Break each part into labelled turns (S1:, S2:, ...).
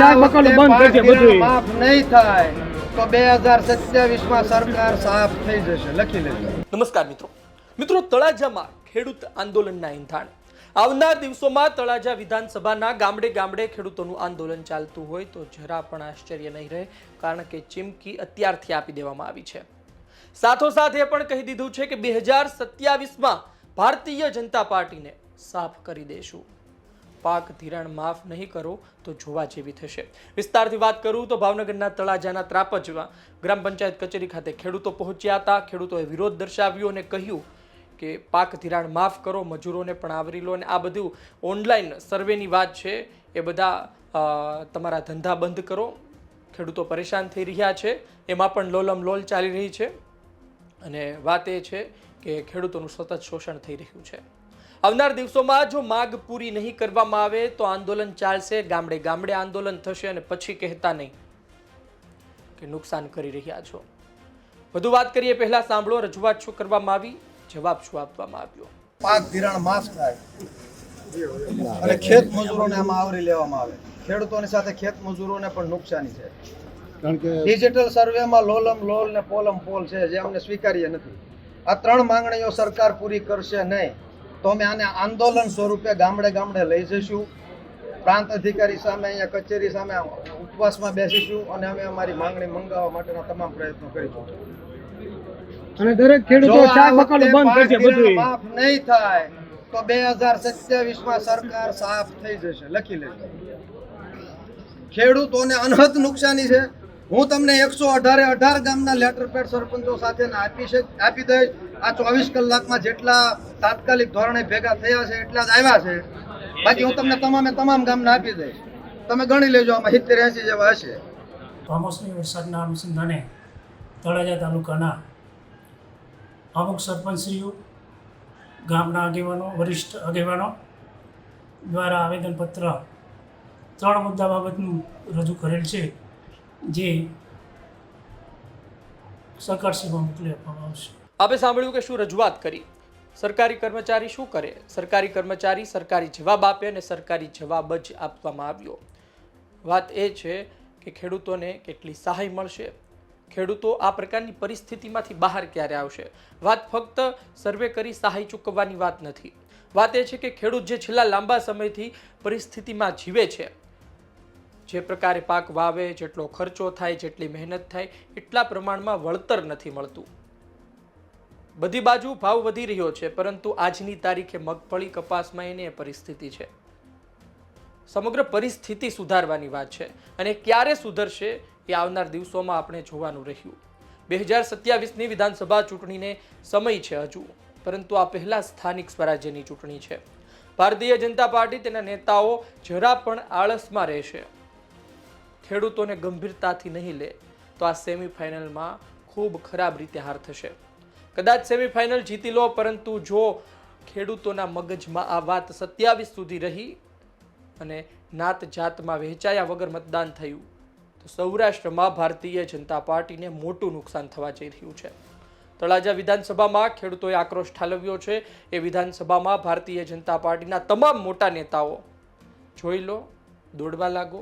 S1: શાક બકાલું બંધ કરજે બધું
S2: માફ નહીં થાય તો બે હજાર સત્યાવીસ સરકાર સાફ થઈ જશે. લખી લેજો.
S3: નમસ્કાર મિત્રો. મિત્રો તળાજામાં ખેડૂત આંદોલનના ઇંધાણ આવનાર દિવસોમાં તળાજા વિધાનસભાના ગામડે ગામડે ખેડૂતોનું આંદોલન ચાલતું હોય તો જરા પણ આશ્ચર્ય નહીં રહે કારણ કે ચીમકી અત્યારથી આપી દેવામાં આવી છે. સાથોસાથ એ પણ કહી દીધું છે કે બે હજાર સત્યાવીસમાં ભારતીય જનતા પાર્ટીને સાફ કરી દેશું. પાક ધિરાણ માફ નહીં કરો તો જોવા જેવી થશે. વિસ્તારથી વાત કરું તો ભાવનગરના તળાજાના ત્રાપજમાં ગ્રામ પંચાયત કચેરી ખાતે ખેડૂતો પહોંચ્યા હતા. ખેડૂતોએ વિરોધ દર્શાવ્યો અને કહ્યું કે પાક ધિરાણ માફ કરો, મજૂરોને પણ આવરી લો અને આ બધું ઓનલાઈન સર્વેની વાત છે. એ બધા તમારા ધંધા બંધ કરો. ખેડૂતો પરેશાન થઈ રહ્યા છે. એમાં પણ લોલમ લોલ ચાલી રહી છે. અને વાત એ છે કે ખેડૂતોનું સતત શોષણ થઈ રહ્યું છે. આવનાર દિવસોમાં જો માગ પૂરી નહીં કરવામાં આવે તો આંદોલન ચાલશે ગામડે ગામડે આંદોલન થશે અને પછી કહેતા નહીં કે નુકસાન કરી રહ્યા છો. વધુ વાત કરીએ પહેલા સાંભળો રજૂઆત શું કરવામાં આવી? જવાબ શું આપવામાં આવ્યો?
S2: પાક ધિરાણ માફ થાય. અને ખેત મજૂરોને આમાં આવરી લેવામાં આવે. ખેડૂતોની સાથે ખેત મજૂરોને પણ નુકસાની છે.
S1: કારણ કે
S2: ડિજિટલ સર્વેમાં લોલમ લોલ ને પોલમ પોલ છે જે અમને સ્વીકાર્ય નથી. આ ત્રણ માંગણીઓ સરકાર પૂરી કરશે નહીં. તો અમે આને આંદોલન સ્વરૂપે ગામડે ગામડે લઈ જઈશું. પ્રાંત અધિકારી સામે અહીંયા કચેરી સામે ઉપવાસમાં બેસીશું અને અમે અમારી માંગણી મંગાવવા માટેના તમામ પ્રયત્નો કરીશું.
S1: અને દરેક ખેડૂતો
S2: વખતે
S1: બકાલું બંધ
S2: કરશે
S1: બધું
S2: માફ નહીં થાય તો બે હજાર સત્યાવીસમાં સરકાર સાફ થઈ જશે. લખી લેજો. ખેડૂતોને અનહદ નુકસાની છે. હું તમને એકસો અઢારે અઢાર ગામના લેટર પેડ સરપંચો સાથે આપી આપી દઈશ. આ ચોવીસ કલાકમાં જેટલા તાત્કાલિક ધોરણે ભેગા થયા છે, એટલા જ આવ્યા છે. બાકી હું તમને તમામે તમામ ગામના આપી દઈશ. તમે ગણી લેજો, આમાં સિત્તેર એંસી જેવા હશે.
S4: કમોસમી વરસાદના અનુસંધાને તળાજા તાલુકાના અમુક સરપંચશ્રીઓ, ગામના આગેવાનો, વરિષ્ઠ આગેવાનો દ્વારા આવેદનપત્ર ત્રણ મુદ્દા બાબતનું રજૂ કરેલ છે. જે સરકારશ્રીમાં મોકલી આપવામાં આવશે.
S3: આપે સાંભળ્યું કે શું રજૂઆત કરી? સરકારી કર્મચારી શું કરે? સરકારી કર્મચારી સરકારી જવાબ આપે અને સરકારી જવાબ જ આપવામાં આવ્યો. વાત એ છે કે ખેડૂતોને કેટલી સહાય મળશે? ખેડૂતો આ પ્રકારની પરિસ્થિતિમાંથી બહાર ક્યારે આવશે? વાત ફક્ત સર્વે કરી સહાય ચૂકવવાની વાત નથી. વાત એ છે કે ખેડૂત જે છેલ્લા લાંબા સમયથી પરિસ્થિતિમાં જીવે છે જે પ્રકારે પાક વાવે, જેટલો ખર્ચો થાય, જેટલી મહેનત થાય, એટલા પ્રમાણમાં વળતર નથી મળતું. બધી બાજુ ભાવ વધી રહ્યો છે, પરંતુ આજની તારીખે મગફળી કપાસમાં એની એ પરિસ્થિતિ છે. સમગ્ર પરિસ્થિતિ સુધારવાની વાત છે અને ક્યારે સુધરશે એ આવનાર દિવસોમાં આપણે જોવાનું રહ્યું. બે હજાર સત્યાવીસની વિધાનસભા ચૂંટણીને સમય છે હજુ, પરંતુ આ પહેલાં સ્થાનિક સ્વરાજ્યની ચૂંટણી છે. ભારતીય જનતા પાર્ટી તેના નેતાઓ જરા પણ આળસમાં રહેશે. ખેડૂતોને ગંભીરતાથી નહીં લે, તો આ સેમિફાઇનલમાં ખૂબ ખરાબ રીતે હાર થશે. કદાચ સેમિફાઇનલ જીતી લો, પરંતુ જો ખેડૂતોના મગજમાં આ વાત સત્યાવીસ સુધી રહી અને નાત જાતમાં વહેંચાયા વગર મતદાન થયું, તો સૌરાષ્ટ્રમાં ભારતીય જનતા પાર્ટીને મોટું નુકસાન થવા જઈ રહ્યું છે. તળાજા વિધાનસભામાં ખેડૂતોએ આક્રોશ ઠાલવ્યો છે. એ વિધાનસભામાં ભારતીય જનતા પાર્ટીના તમામ મોટા નેતાઓ જોઈ લો, દોડવા લાગો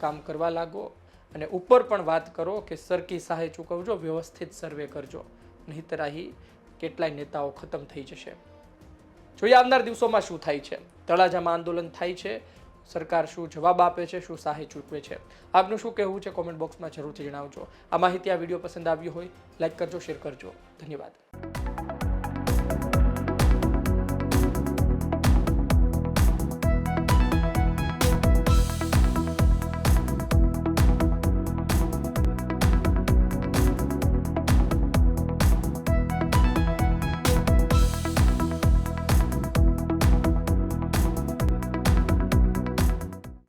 S3: કામ કરવા લાગો અને ઉપર પણ વાત કરો કે સરકી સહાય ચૂકવજો, વ્યવસ્થિત સર્વે કરજો. નહીતર અહીં કેટલાય નેતાઓ ખતમ થઈ જશે. જોઈએ આવનાર દિવસોમાં શું થાય છે? તળાજામાં આંદોલન થાય છે. સરકાર શું જવાબ આપે છે, શું સહાય ચૂકવે છે? આપનું શું કહેવું છે? કોમેન્ટ બોક્સમાં જરૂરથી જણાવજો. આ માહિતી આ વીડિયો પસંદ આવ્યો હોય, લાઈક કરજો, શેર કરજો. ધન્યવાદ.